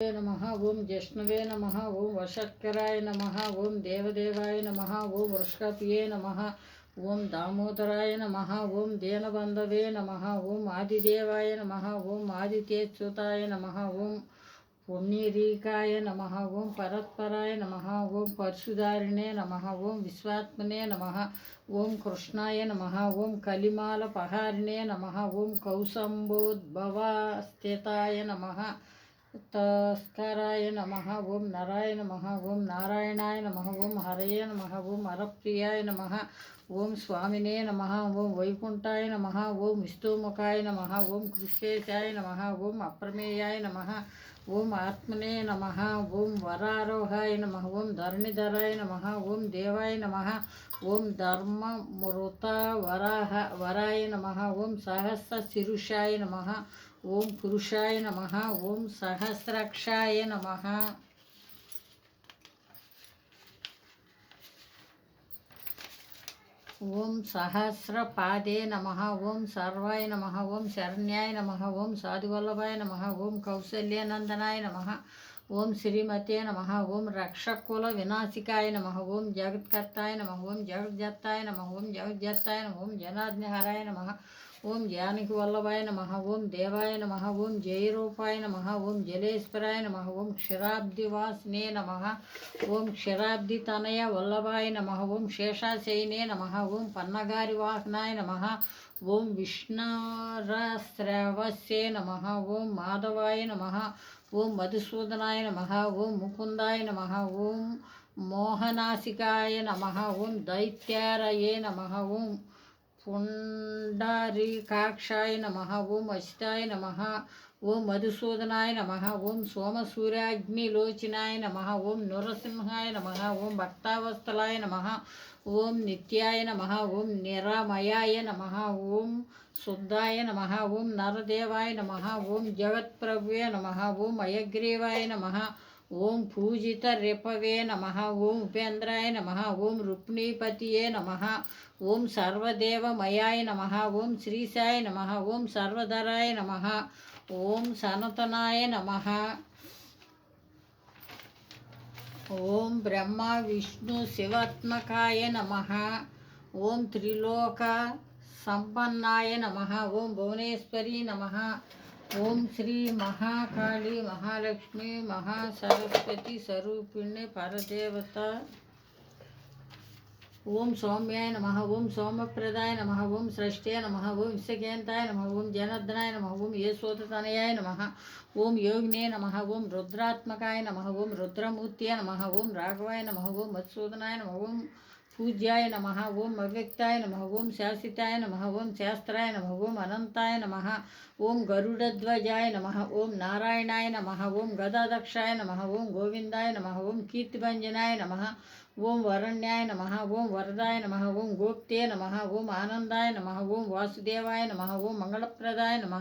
నమ ఓం జిష్ణువే నమ ఓం వశక్కరాయ నమ ఓం దేవదేవాయ నమ ఓం వృషకపియే నమ ఓం దామోదరాయ నమ ఓం దేనబంధవే నమ ఓం ఆదిదేవాయ నమ ఓం ఆదిత్యేచ్యుతాయ నమ ఓం పుణ్యరీకాయ నమ ఓం పరత్పరాయ నమ ఓం పరశుధారిణే నమ ఓం విశ్వాత్మనే నమ ఓం కృష్ణాయ నమ ఓం కలిమాల పహారిణే నమ ఓం కౌసంబోద్భవ స్థితాయ నమ తస్కరాయ నమ ఓం నరాయ నమ ఓం నారాయణాయ నమ ఓం హరయ నమ ఓం హరప్రియాయ నమ ఓం స్వామినే నమ ఓం వైకుంఠాయ నమ ఓం విష్ణుముఖాయ నమ ఓం కృష్ణేశాయ నమ ఓం అప్రమేయాయ నమ ఓం ఆత్మనే నమ ఓం వరారోహాయ నమ ఓం ధరణిధరాయ నమ ఓం దేవాయ నమ ఓం ధర్మ మృత వరాహ వరాయ నమ ఓం సహస్ర శిరుషాయ నమ ఓం పురుషాయ నమ ఓం సహస్రక్షాయ నమ. ఓం సహస్రపాదే నమ ఓం సర్వాయ నమ ఓం శరణ్యాయ నమ ఓం సాధువల్లభాయ నమ ఓం కౌసల్యానందనాయ నమ ఓం శ్రీమతే నమ ఓం రక్షకుల వినాశికాయ నమ ఓం జగత్కర్తాయ నమ ఓం జగజ్జత్తాయ నమ ఓం జగజ్జత్తాయ నమ ఓం జనాజ్ఞహరాయ నమ ఓం జానకి వల్లభాయ నమ ఓం దేవాయ నమ ఓం జయరూపాయ నమ ఓం జలేశ్వరాయ నమ ఓం క్షీరాబ్దివాసినే నమ ఓం క్షీరాబ్ది తనయ వల్లభాయ నమ ఓం శేషాశయనే నమ ఓం పన్నగారి వాహనాయ నమ ఓం విష్ణురశ్రవస్యే నమ ఓం మాధవాయ నమ ఓం మధుసూదనాయ నమ ఓం ముకుందాయ నమ ఓం మోహనాసికాయ నమ ఓం దైత్యారయే నమ ఓం పుండరీకాక్షాయ నమ ఓం అశితాయ నమ ఓం మధుసూదనాయ నమ ఓం సోమసూర్యాగ్నిలోచనాయ నమ ఓం నృసింహాయ నమ ఓం భక్తావస్థలాయ నమ ఓం నిత్యాయ నమ ఓం నిరామయాయ నమ ఓం శుద్ధాయ నమ ఓం నరదేవాయ నమ ఓం జగత్ప్రభువే నమ ఓం అయగ్రీవాయ నమ ఓం పూజిత రిపవే నమ. ఓం ఉపేంద్రాయ నమ. ఓం రుక్మిణీపతియే నమ. ఓం సర్వదేవమయాయ నమ. ఓం శ్రీసాయ నమ. ఓం సర్వధరాయ నమ. ఓం సనతనాయ నమ. ఓం బ్రహ్మ విష్ణు శివాత్మకాయ నమ. ఓం త్రిలోక సంపన్నాయ నమ. ఓం భువనేశ్వరి నమ. ఓం శ్రీ మహాకాళి మహాలక్ష్మి మహాసరస్వతి స్వరూపిణి పరదేవత ఓం సౌమ్యాయ నమ ఓం సోమప్రదాయ నమ ఓం సృష్ట్యే నమ ఓం విశ్వకేంతాయ నమ ఓం జనార్దనాయ నమ ఓం యేసోతనయాయ నమ ఓం యోగినే నమ ఓం రుద్రాత్మకాయ నమ ఓం రుద్రమూర్తియ నమ ఓం రాఘవాయ నమ ఓం మత్సూదనాయ నమ ఓం పూజ్యాయ నమ ఓం అవ్యక్తాయ నమ ఓం శాసితాయ నమ ఓం శాస్త్రాయ నమ ఓం అనంతాయ నమ ఓం గరుడధ్వజాయ నమ ఓం నారాయణాయ నమ ఓం గదాదక్షాయ నమ ఓం గోవిందాయ నమ ఓం కీర్తిభంజనాయ నమ ఓం వరణ్యాయ నమ ఓం వరదాయ నమ ఓం గోప్తే నమ ఓం ఆనందాయ నమ ఓం వాసుదేవాయ నమ ఓం మంగళప్రదాయ నమ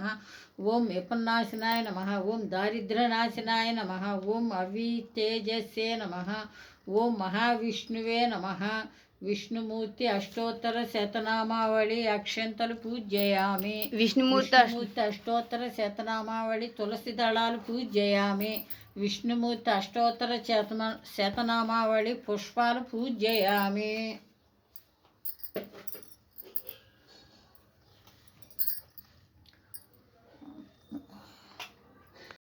ఓం విపన్నాశనాయ నమ ఓం దారిద్ర్యనాశనాయ నమ ఓం అవితేజస్సే నమ ఓం మహావిష్ణువే నమ విష్ణుమూర్తి అష్టోత్తర శతనామావళి అక్షంతలు పూజయామి విష్ణుమూర్తి అష్ట- విష్ణుమూర్తి అష్టోత్తర శతనామావళి తులసి దళాలు పూజయామి విష్ణుమూర్తి అష్టోత్తర శతమ శతనామావళి పుష్పాలు పూజయామి